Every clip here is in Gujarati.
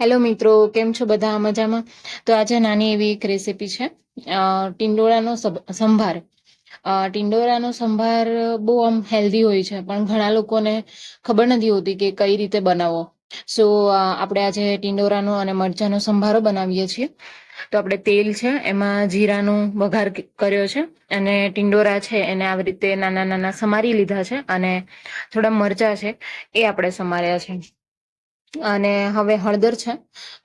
હેલો મિત્રો, કેમ છો બધા? મજામાં? તો આજે નાની એવી એક રેસીપી છે. ટિંડોળાનો સંભાર. ટિંડોરાનો સંભાર બહુ આમ હેલ્ધી હોય છે, પણ ઘણા લોકોને ખબર નથી હોતી કે કઈ રીતે બનાવવો. સો આપણે આજે ટિંડોરાનો અને મરચાંનો સંભારો બનાવીએ છીએ. તો આપણે તેલ છે, એમાં જીરાનો વઘાર કર્યો છે અને ટિંડોરા છે, એને આવી રીતે નાના નાના સમારી લીધા છે અને થોડા મરચાં છે, એ આપણે સમાર્યા છે. અને હવે હળદર છે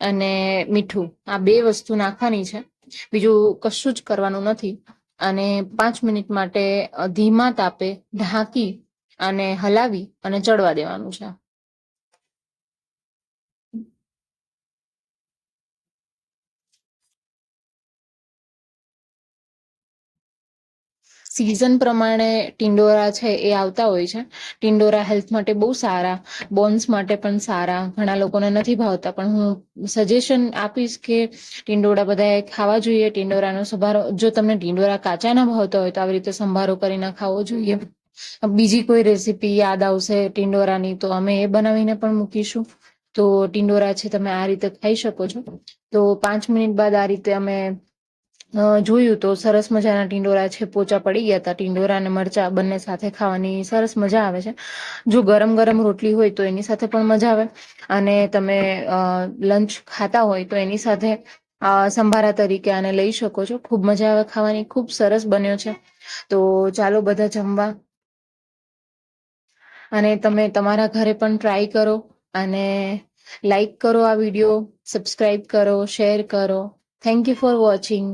અને મીઠું. આ બે વસ્તુ નાખવાની છે. બીજું કશું જ કરવાનું નથી. અને પાંચ મિનિટ માટે ધીમા તાપે ઢાંકી અને હલાવી અને ચડવા દેવાનું છે. સિઝન પ્રમાણે ટિંડોરા છે એ આવતા હોય છે. ટિંડોરા હેલ્થ માટે બહુ સારા બોન્સ માટે પણ સારા, ઘણા લોકોને નથી ભાવતા. પણ હું સજેશન આપીશ કે ટિંડોરા બધાએ ખાવા જોઈએ. ટિંડોરાનો સંભારો, જો તમને ટિંડોરા કાચા ના ભાવતા હોય તો આવી રીતે સંભારો કરીને ખાવો જોઈએ. બીજી કોઈ રેસીપી યાદ આવશે ટિંડોરાની તો અમે એ બનાવીને પણ મૂકીશું. તો ટિંડોરા છે તમે આ રીતે ખાઈ શકો છો. તો પાંચ મિનિટ બાદ આ રીતે અમે જોયું તો સરસ મજાના ટિંડોરા છે, પોચા પડી ગયા હતા ટિંડોરા અને મરચા બંને સાથે ખાવાની સરસ મજા આવે છે. જો ગરમ ગરમ રોટલી હોય તો એની સાથે પણ મજા આવે. અને તમે લંચ ખાતા હોય તો એની સાથે સંભારા તરીકે આને લઈ શકો છો. ખૂબ મજા આવે ખાવાની. ખૂબ સરસ બન્યો છે. તો ચાલો બધા જમવા. અને તમે તમારા ઘરે પણ ટ્રાય કરો. અને લાઈક કરો આ વીડિયો સબસ્ક્રાઈબ કરો, શેર કરો. Thank you for watching.